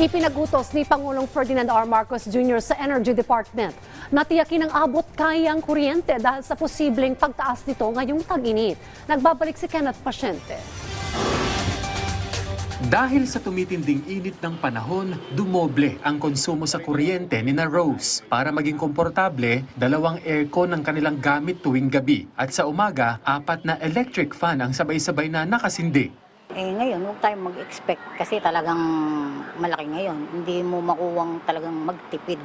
Ipinagutos ni Pangulong Ferdinand R. Marcos Jr. sa Energy Department na tiyakin ang abot kayang kuryente dahil sa posibleng pagtaas nito ngayong tag-init. Nagbabalik si Kenneth Pasyente. Dahil sa tumitinding init ng panahon, dumoble ang konsumo sa kuryente ni na Rose. Para maging komportable, dalawang aircon ang kanilang gamit tuwing gabi. At sa umaga, apat na electric fan ang sabay-sabay na nakasindi. Eh ngayon, huwag tayong mag-expect kasi talagang malaki ngayon. Hindi mo makuwang talagang magtipid.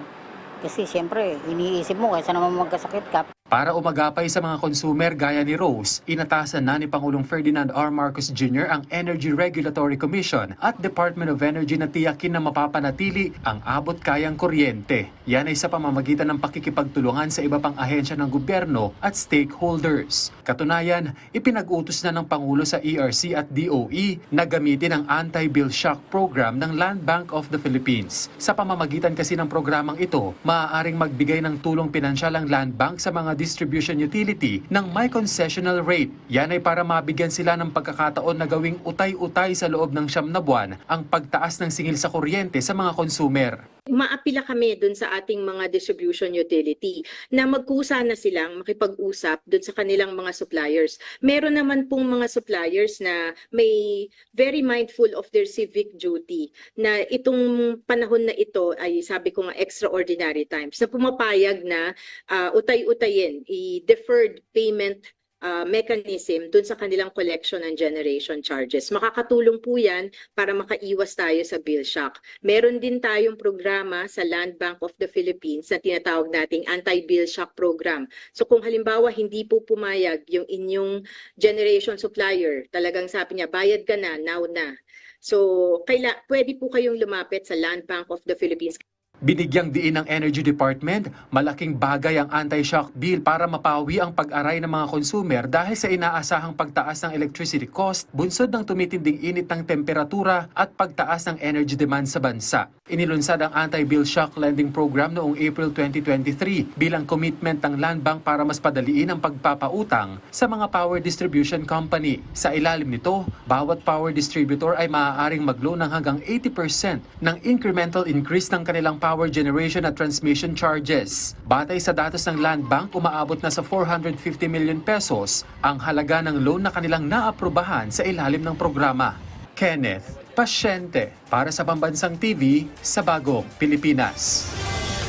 Kasi siyempre, iniisip mo kaysa naman magkasakit ka. Para umagapay sa mga consumer gaya ni Rose, inatasan na ni Pangulong Ferdinand R. Marcos Jr. ang Energy Regulatory Commission at Department of Energy na tiyakin na mapapanatili ang abot kayang kuryente. Yan ay sa pamamagitan ng pakikipagtulungan sa iba pang ahensya ng gobyerno at stakeholders. Katunayan, ipinag-utos na ng Pangulo sa ERC at DOE na gamitin ang Anti-Bill Shock Program ng Land Bank of the Philippines. Sa pamamagitan kasi ng programang ito, maaaring magbigay ng tulong pinansyal ang Land Bank sa mga distribution utility ng may concessional rate. Yan ay para mabigyan sila ng pagkakataon na gawing utay-utay sa loob ng siyam na buwan ang pagtaas ng singil sa kuryente sa mga consumer. maapila kami dun sa ating mga distribution utility na magkusa na silang makipag-usap dun sa kanilang mga suppliers. Meron naman pong mga suppliers na may very mindful of their civic duty na itong panahon na ito ay sabi ko nga extraordinary times na pumapayag na ah, utay-utayin, i-deferred payment ah, mechanism dun sa kanilang collection and generation charges. Makakatulong po yan para makaiwas tayo sa bill shock. Meron din tayong programa sa Land Bank of the Philippines na tinatawag nating Anti-Bill Shock Program. So kung halimbawa hindi po pumayag yung inyong generation supplier, talagang sabi niya, bayad ka na, now na. So kaila, pwede po kayong lumapit sa Land Bank of the Philippines. Binigyang diin ng Energy Department, malaking bagay ang anti-shock bill para mapawi ang pag-aray ng mga consumer dahil sa inaasahang pagtaas ng electricity cost, bunsod ng tumitinding init ng temperatura at pagtaas ng energy demand sa bansa. Inilunsad ang Anti-Bill Shock Lending Program noong April 2023 bilang commitment ng Land Bank para mas padaliin ang pagpapautang sa mga power distribution company. Sa ilalim nito, bawat power distributor ay maaaring mag-loan ng hanggang 80% ng incremental increase ng kanilang power generation at transmission charges. Batay sa datos ng Land Bank, umaabot na sa 450 million pesos ang halaga ng loan na kanilang naaprubahan sa ilalim ng programa. Kenneth Pasyente para sa Pambansang TV sa Bagong Pilipinas.